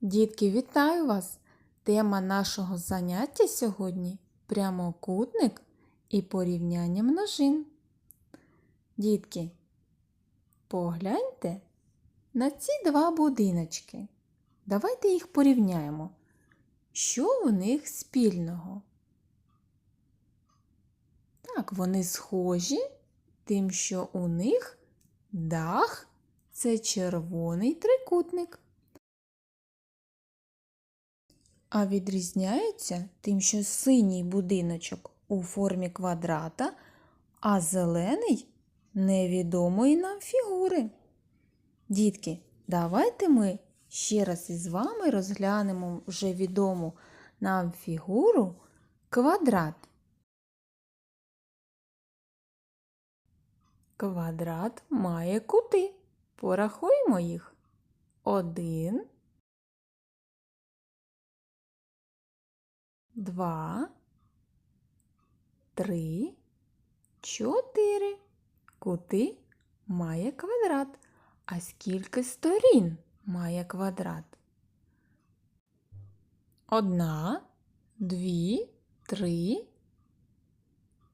Дітки, вітаю вас! Тема нашого заняття сьогодні прямокутник і порівняння множин. Дітки, погляньте на ці два будиночки. Давайте їх порівняємо. Що в них спільного? Так, вони схожі, тим, що у них дах це червоний трикутник. А відрізняються тим, що синій будиночок у формі квадрата, а зелений невідомої нам фігури. Дітки, давайте ми ще раз із вами розглянемо вже відому нам фігуру квадрат. Квадрат має кути. Порахуємо їх. Один. Два, три, чотири. Кути має квадрат. А скільки сторін має квадрат? Одна, дві, три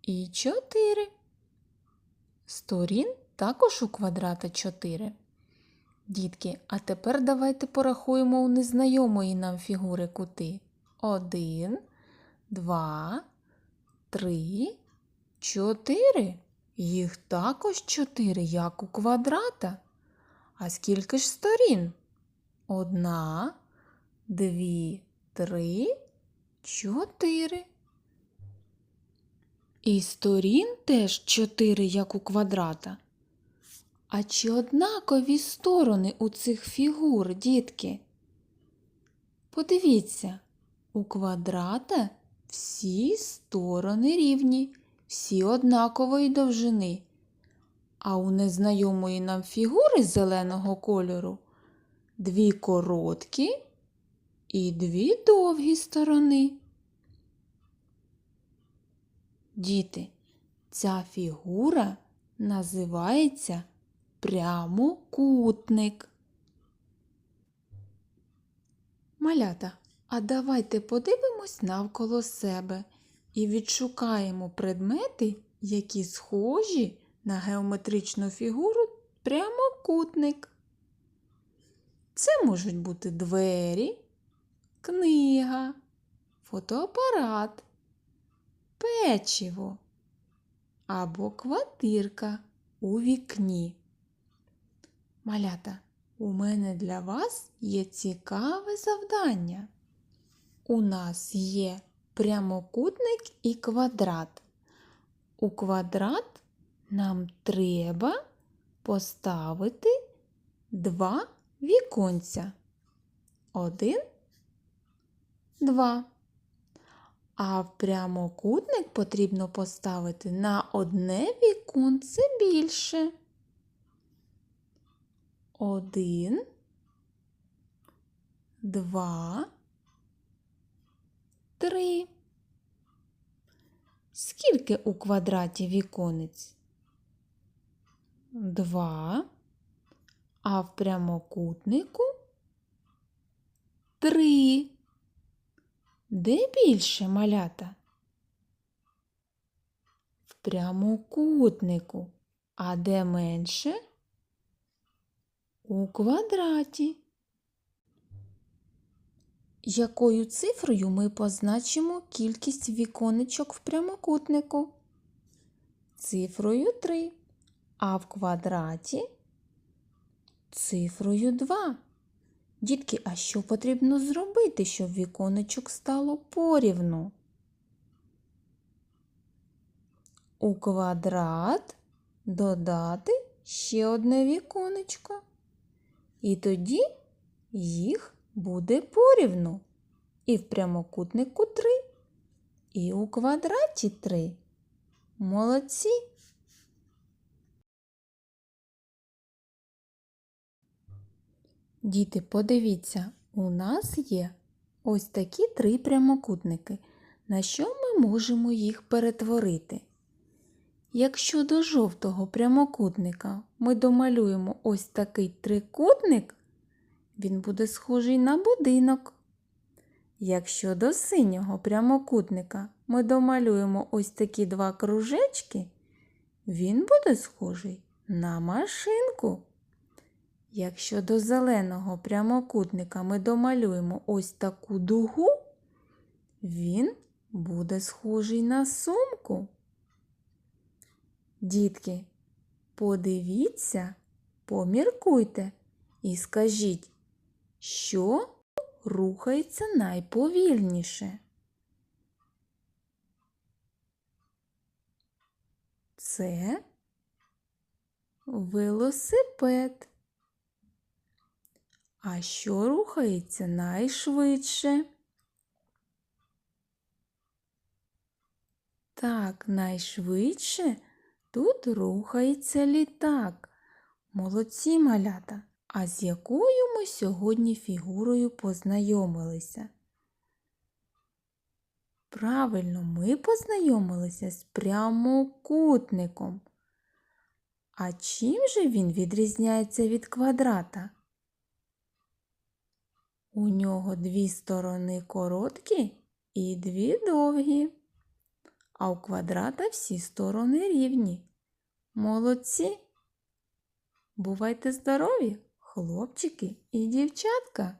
і чотири. Сторін також у квадрата чотири. Дітки, а тепер давайте порахуємо у незнайомої нам фігури кути. Один, два, три, чотири. Їх також чотири, як у квадрата. А скільки ж сторін? Одна, дві, три, чотири. І сторін теж чотири, як у квадрата. А чи однакові сторони у цих фігур, дітки? Подивіться, у квадрата всі сторони рівні, всі однакової довжини. А у незнайомої нам фігури зеленого кольору дві короткі і дві довгі сторони. Діти, ця фігура називається прямокутник. Малята, а давайте подивимось навколо себе і відшукаємо предмети, які схожі на геометричну фігуру прямокутник. Це можуть бути двері, книга, фотоапарат, печиво або квартирка у вікні. Малята, у мене для вас є цікаве завдання. У нас є прямокутник і квадрат. У квадрат нам треба поставити два віконця. Один, два. А в прямокутник потрібно поставити на одне віконце більше. Один, два, три. Скільки у квадраті віконець? Два. А в прямокутнику три. Де більше малята? В прямокутнику. А де менше? У квадраті. Якою цифрою ми позначимо кількість віконечок в прямокутнику? Цифрою 3. А в квадраті цифрою 2. Дітки, а що потрібно зробити, щоб віконечок стало порівну? У квадрат додати ще одне віконечко. І тоді їх буде порівну. І в прямокутнику 3, і у квадраті 3. Молодці! Діти, подивіться, у нас є ось такі три прямокутники. На що ми можемо їх перетворити? Якщо до жовтого прямокутника ми домалюємо ось такий трикутник, він буде схожий на будинок. Якщо до синього прямокутника ми домалюємо ось такі два кружечки, він буде схожий на машинку. Якщо до зеленого прямокутника ми домалюємо ось таку дугу, він буде схожий на сумку. Дітки, подивіться, поміркуйте і скажіть, що рухається найповільніше. Це велосипед. А що рухається найшвидше? Так, найшвидше тут рухається літак. Молодці малята. А з якою ми сьогодні фігурою познайомилися? Правильно, ми познайомилися з прямокутником. А чим же він відрізняється від квадрата? У нього дві сторони короткі і дві довгі, а у квадрата всі сторони рівні. Молодці! Бувайте здорові, хлопчики і дівчатка!